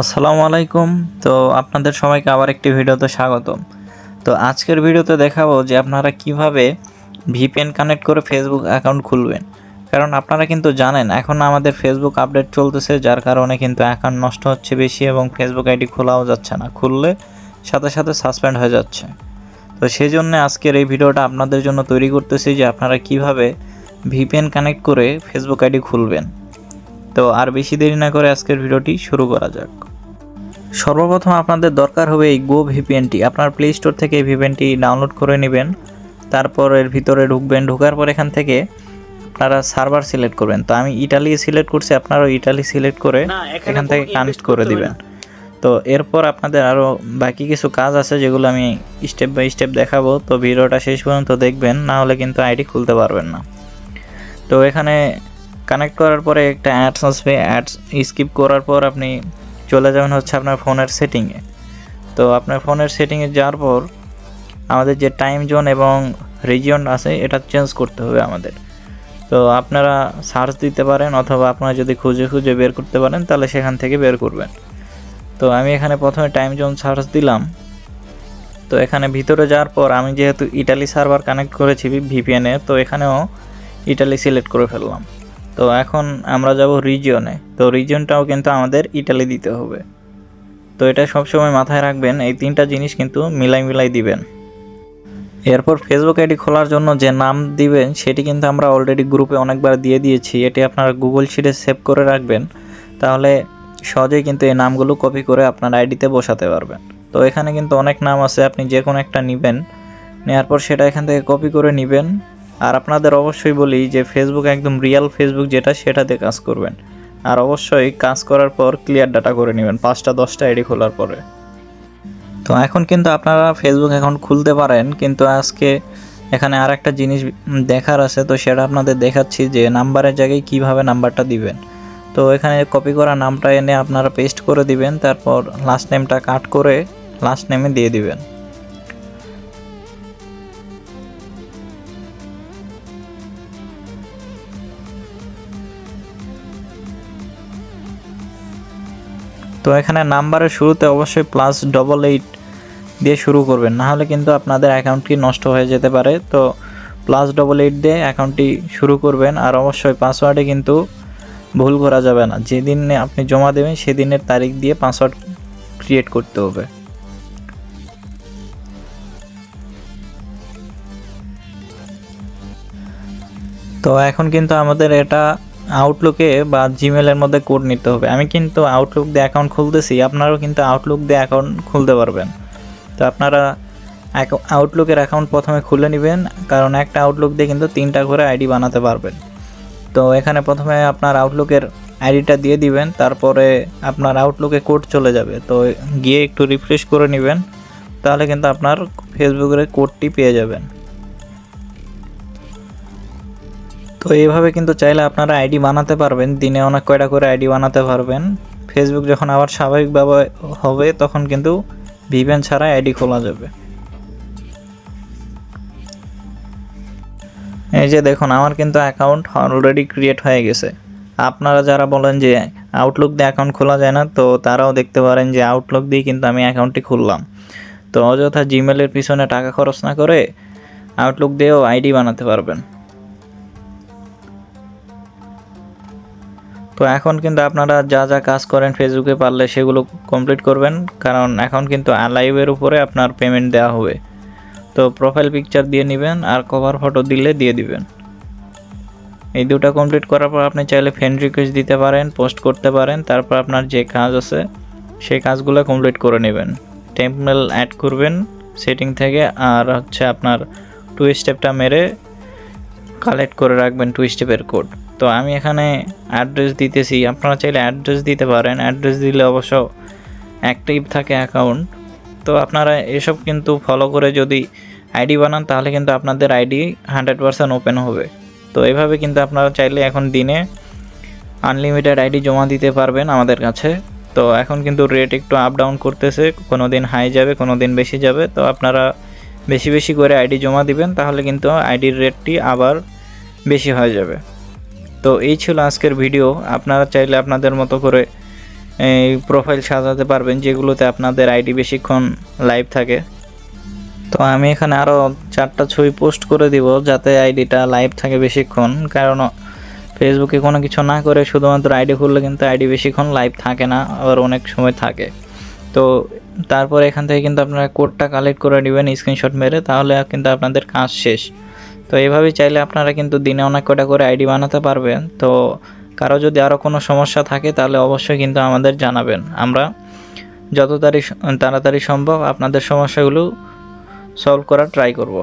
আসসালামু আলাইকুম। তো আপনাদের সবাইকে আবার একটি ভিডিওতে স্বাগতম। তো আজকের ভিডিওতে দেখাবো যে আপনারা কীভাবে ভিপিএন কানেক্ট করে ফেসবুক অ্যাকাউন্ট খুলবেন। কারণ আপনারা কিন্তু জানেন, এখন আমাদের ফেসবুক আপডেট চলতেছে, যার কারণে কিন্তু অ্যাকাউন্ট নষ্ট হচ্ছে বেশি এবং ফেসবুক আইডি খোলাও যাচ্ছে না। খুললে সাথে সাথে সাসপেন্ড হয়ে যাচ্ছে। তো সেই জন্য আজকের এই ভিডিওটা আপনাদের জন্য তৈরি করতেছি যে আপনারা কীভাবে ভিপিএন কানেক্ট করে ফেসবুক আইডি খুলবেন। তো আর বেশি দেরি না করে আজকের ভিডিওটি শুরু করা যাক। সর্বপ্রথম আপনাদের দরকার হবে এই গো ভিপিএনটি আপনার প্লে স্টোর থেকে এই ভিপিএনটি ডাউনলোড করে নেবেন। তারপর এর ভিতরে ঢুকবেন। ঢোকার পর এখান থেকে আপনারা সার্ভার সিলেক্ট করবেন। তো আমি ইটালি সিলেক্ট করছি। আপনারাও ইটালি সিলেক্ট করে এখান থেকে কানেক্ট করে দিবেন। তো এরপর আপনাদের আরও বাকি কিছু কাজ আছে যেগুলো আমি স্টেপ বাই স্টেপ দেখাবো। তো ভিডিওটা শেষ পর্যন্ত দেখবেন। না হলে কিন্তু আইডি খুলতে পারবেন না। তো এখানে কানেক্ট করার পরে একটা অ্যাডস আসবে অ্যাডস স্কিপ করার পর আপনি চলে যাবেন হচ্ছে আপনার ফোনের সেটিংয়ে তো আপনার ফোনের সেটিংয়ে যাওয়ার পর আমাদের যে টাইম জোন এবং রিজিয়ন আছে, এটা চেঞ্জ করতে হবে আমাদের। তো আপনারা সার্চ দিতে পারেন অথবা আপনারা যদি খুঁজে খুঁজে বের করতে পারেন, তাহলে সেখান থেকে বের করবেন। তো আমি এখানে প্রথমে টাইম জোন সার্চ দিলাম। তো এখানে ভিতরে যাওয়ার পর আমি যেহেতু ইটালি সার্ভার কানেক্ট করেছি ভিপিএনে তো এখানেও ইটালি সিলেক্ট করে ফেললাম। তো এখন আমরা যাব রিজিয়নে তো রিজিয়নটাও কিন্তু আমাদের ইটালি দিতে হবে। তো এটা সবসময় মাথায় রাখবেন, এই তিনটা জিনিস কিন্তু মিলাই মিলাই দিবেন। এরপর ফেসবুক আইডি খোলার জন্য যে নাম দিবেন, সেটি কিন্তু আমরা অলরেডি গ্রুপে অনেকবার দিয়ে দিয়েছি। এটি আপনারা গুগল শিটে সেভ করে রাখবেন। তাহলে সহজেই কিন্তু এই নামগুলো কপি করে আপনার আইডিতে বসাতে পারবেন। তো এখানে কিন্তু অনেক নাম আছে, আপনি যে কোনো একটা নেবেন। নেওয়ার পর সেটা এখান থেকে কপি করে নেবেন। আর আপনাদের অবশ্যই বলি যে ফেসবুক একদম রিয়েল ফেসবুক যেটা, সেটাতে কাজ করবেন। আর অবশ্যই কাজ করার পর ক্লিয়ার ডাটা করে নেবেন, পাঁচটা, দশটা আইডি খোলার পরে। তো এখন কিন্তু আপনারা ফেসবুক অ্যাকাউন্ট খুলতে পারেন, কিন্তু আজকে এখানে আর একটা জিনিস দেখার আছে, তো সেটা আপনাদের দেখাচ্ছি যে নাম্বারের জায়গায় কীভাবে নাম্বারটা দিবেন। তো এখানে কপি করা নামটা এনে আপনারা পেস্ট করে দিবেন, তারপর লাস্ট নেমটা কাট করে লাস্ট নেমে দিয়ে দিবেন। তো এখানে নাম্বারের শুরুতে অবশ্যই প্লাস ডবল এইট দিয়ে শুরু করবেন। না হলে কিন্তু আপনাদের অ্যাকাউন্টটি নষ্ট হয়ে যেতে পারে। তো প্লাস ডবল এইট দিয়ে অ্যাকাউন্টটি শুরু করবেন আর অবশ্যই পাসওয়ার্ডে কিন্তু ভুল করা যাবে না। যেদিন আপনি জমা দেবেন, সেদিনের তারিখ দিয়ে পাসওয়ার্ড ক্রিয়েট করতে হবে। তো এখন কিন্তু আমাদের এটা আউটলুকে বা জিমেলের মধ্যে কোড নিতে হবে। আমি কিন্তু আউটলুক দিয়ে অ্যাকাউন্ট খুলতেছি, আপনারাও কিন্তু আউটলুক দিয়ে অ্যাকাউন্ট খুলতে পারবেন। তো আপনারা আউটলুকের অ্যাকাউন্ট প্রথমে খুলে নেবেন, কারণ একটা আউটলুক দিয়ে কিন্তু তিনটা করে আইডি বানাতে পারবেন। তো এখানে প্রথমে আপনার আউটলুকের আইডিটা দিয়ে দিবেন, তারপরে আপনার আউটলুকে কোড চলে যাবে। তো গিয়ে একটু রিফ্রেশ করে নেবেন, তাহলে কিন্তু আপনার ফেসবুকের কোডটি পেয়ে যাবেন। তো এইভাবে কিন্তু চাইলে আপনারা আইডি বানাতে পারবেন, দিনে অনেক কয়টা করে আইডি বানাতে পারবেন। ফেসবুক যখন আবার স্বাভাবিকভাবে হবে, তখন কিন্তু ভিভেন ছাড়া আইডি খোলা যাবে। এই যে দেখুন, আমার কিন্তু অ্যাকাউন্ট অলরেডি ক্রিয়েট হয়ে গেছে। আপনারা যারা বলেন যে আউটলুক দিয়ে অ্যাকাউন্ট খোলা যায় না, তো তারাও দেখতে পারেন যে আউটলুক দিয়ে কিন্তু আমি অ্যাকাউন্টটি খুললাম। তো অযথা জিমেলের পিছনে টাকা খরচ না করে আউটলুক দিয়েও আইডি বানাতে পারবেন। তো এখন কিন্তু আপনারা যা যা কাজ করেন ফেসবুকে পারলে সেগুলো কমপ্লিট করবেন। কারণ এখন কিন্তু লাইভের উপরে আপনার পেমেন্ট দেওয়া হবে। তো প্রোফাইল পিকচার দিয়ে নেবেন আর কভার ফটো দিলে দিয়ে দিবেন। এই দুটো কমপ্লিট করার পর আপনি চাইলে ফ্রেন্ড রিকোয়েস্ট দিতে পারেন পোস্ট করতে পারেন, তারপর আপনার যে কাজ আছে সেই কাজগুলো কমপ্লিট করে নেবেন। টেম্পমেল অ্যাড করবেন সেটিং থেকে আর হচ্ছে আপনার টু স্টেপটা মেরে কালেক্ট করে রাখবেন টু স্টেপের কোড তো আমি এখানে অ্যাড্রেস দিতেছি। আপনারা চাইলে অ্যাড্রেস দিতে পারেন। অ্যাড্রেস দিলে অবশ্য অ্যাক্টিভ থাকে অ্যাকাউন্ট তো আপনারা এসব কিন্তু ফলো করে যদি আইডি বানান, তাহলে কিন্তু আপনাদের আইডি হান্ড্রেড পারসেন্ট ওপেন হবে। তো এভাবে কিন্তু আপনারা চাইলে এখন দিনে আনলিমিটেড আইডি জমা দিতে পারবেন আমাদের কাছে। তো এখন কিন্তু রেট একটু আপ ডাউন করতেছে। কোনো দিন হাই যাবে কোনো দিন বেশি যাবে। তো আপনারা বেশি বেশি করে আইডি জমা দিবেন, তাহলে কিন্তু আইডির রেটটি আবার বেশি হয়ে যাবে। তো এই ছিল আজকের ভিডিও। আপনারা চাইলে আপনাদের মতো করে, এই প্রোফাইল সাজাতে পারবেন, যেগুলোতে আপনাদের আইডি বেশিক্ষণ লাইভ থাকে। তো আমি এখানে আরও চারটা ছবি পোস্ট করে দিব, যাতে আইডিটা লাইভ থাকে বেশিক্ষণ। কারণ ফেসবুকে কোনো কিছু না করে শুধুমাত্র আইডি খুললে কিন্তু আইডি বেশিক্ষণ লাইভ থাকে না, আবার অনেক সময় থাকে। তো তারপর এখান থেকে কিন্তু আপনারা কোডটা কালেক্ট করে নেবেন স্ক্রিনশট মেরে, তাহলে কিন্তু আপনাদের কাজ শেষ। তো এভাবে চাইলে আপনারা কিন্তু দিনে অনেক কটা করে আইডি বানাতে পারবেন। তো কারও যদি আরও কোনো সমস্যা থাকে তাহলে অবশ্যই কিন্তু আমাদের জানাবেন। আমরা যত তাড়াতাড়ি সম্ভব আপনাদের সমস্যাগুলো সলভ করার ট্রাই করব।